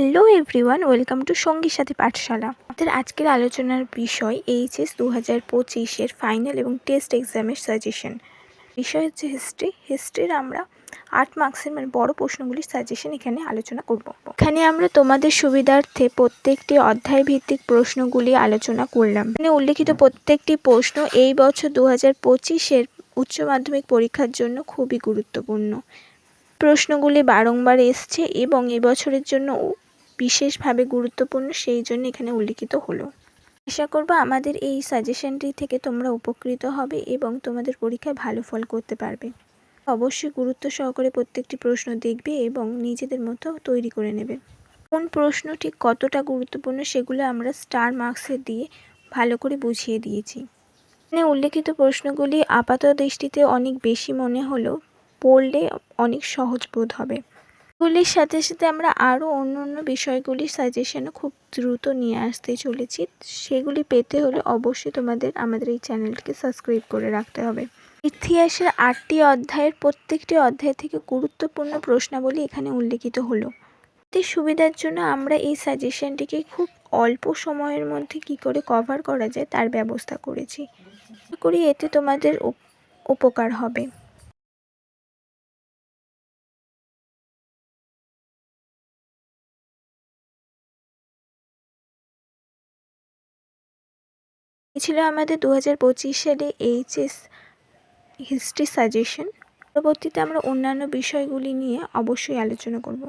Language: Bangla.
হ্যালো এভরিওয়ান, ওয়েলকাম টু সঙ্গীর সাথে পাঠশালা। আমাদের আজকের আলোচনার বিষয় এইচএস দু হাজার পঁচিশের ফাইনাল এবং টেস্ট এক্সামের সাজেশন। বিষয় হচ্ছে হিস্ট্রি। হিস্ট্রির আমরা আট মার্কসের মানে বড় প্রশ্নগুলির সাজেশন এখানে আলোচনা করব। এখানে আমরা তোমাদের সুবিধার্থে প্রত্যেকটি অধ্যায় ভিত্তিক প্রশ্নগুলি আলোচনা করলাম। এখানে উল্লেখিত প্রত্যেকটি প্রশ্ন এই বছর দু হাজার পঁচিশের উচ্চ মাধ্যমিক পরীক্ষার জন্য খুবই গুরুত্বপূর্ণ। প্রশ্নগুলি বারংবার এসছে এবং এবছরের জন্য বিশেষভাবে গুরুত্বপূর্ণ সেই জন্য এখানে উল্লিখিত হলো। আশা করব আমাদের এই সাজেশনটি থেকে তোমরা উপকৃত হবে এবং তোমাদের পরীক্ষায় ভালো ফল করতে পারবে। অবশ্যই গুরুত্ব সহকারে প্রত্যেকটি প্রশ্ন দেখবে এবং নিজেদের মতো তৈরি করে নেবে। কোন প্রশ্ন ঠিক কতটা গুরুত্বপূর্ণ সেগুলো আমরা স্টার মার্কসে দিয়ে ভালো করে বুঝিয়ে দিয়েছি। এখানে উল্লেখিত প্রশ্নগুলি আপাত দৃষ্টিতে অনেক বেশি মনে হলেও পড়লে অনেক সহজ বোধ হবে। এগুলির সাথে সাথে আমরা আরও অন্য অন্য বিষয়গুলির সাজেশনও খুব দ্রুত নিয়ে আসতে চলেছি। সেগুলি পেতে হলে অবশ্যই তোমাদের আমাদের এই চ্যানেলটিকে সাবস্ক্রাইব করে রাখতে হবে। ইতিহাসের আটটি অধ্যায়ের প্রত্যেকটি অধ্যায় থেকে গুরুত্বপূর্ণ প্রশ্নাবলী এখানে উল্লেখিত হলো। এতে সুবিধার জন্য আমরা এই সাজেশনটিকে খুব অল্প সময়ের মধ্যে কি করে কভার করা যায় তার ব্যবস্থা করেছি। করি এতে তোমাদের উপকার হবে। এই ছিল আমাদের দু হাজার পঁচিশ সালে এইচএস হিস্ট্রি সাজেশন। পরবর্তীতে আমরা অন্যান্য বিষয়গুলি নিয়ে অবশ্যই আলোচনা করব।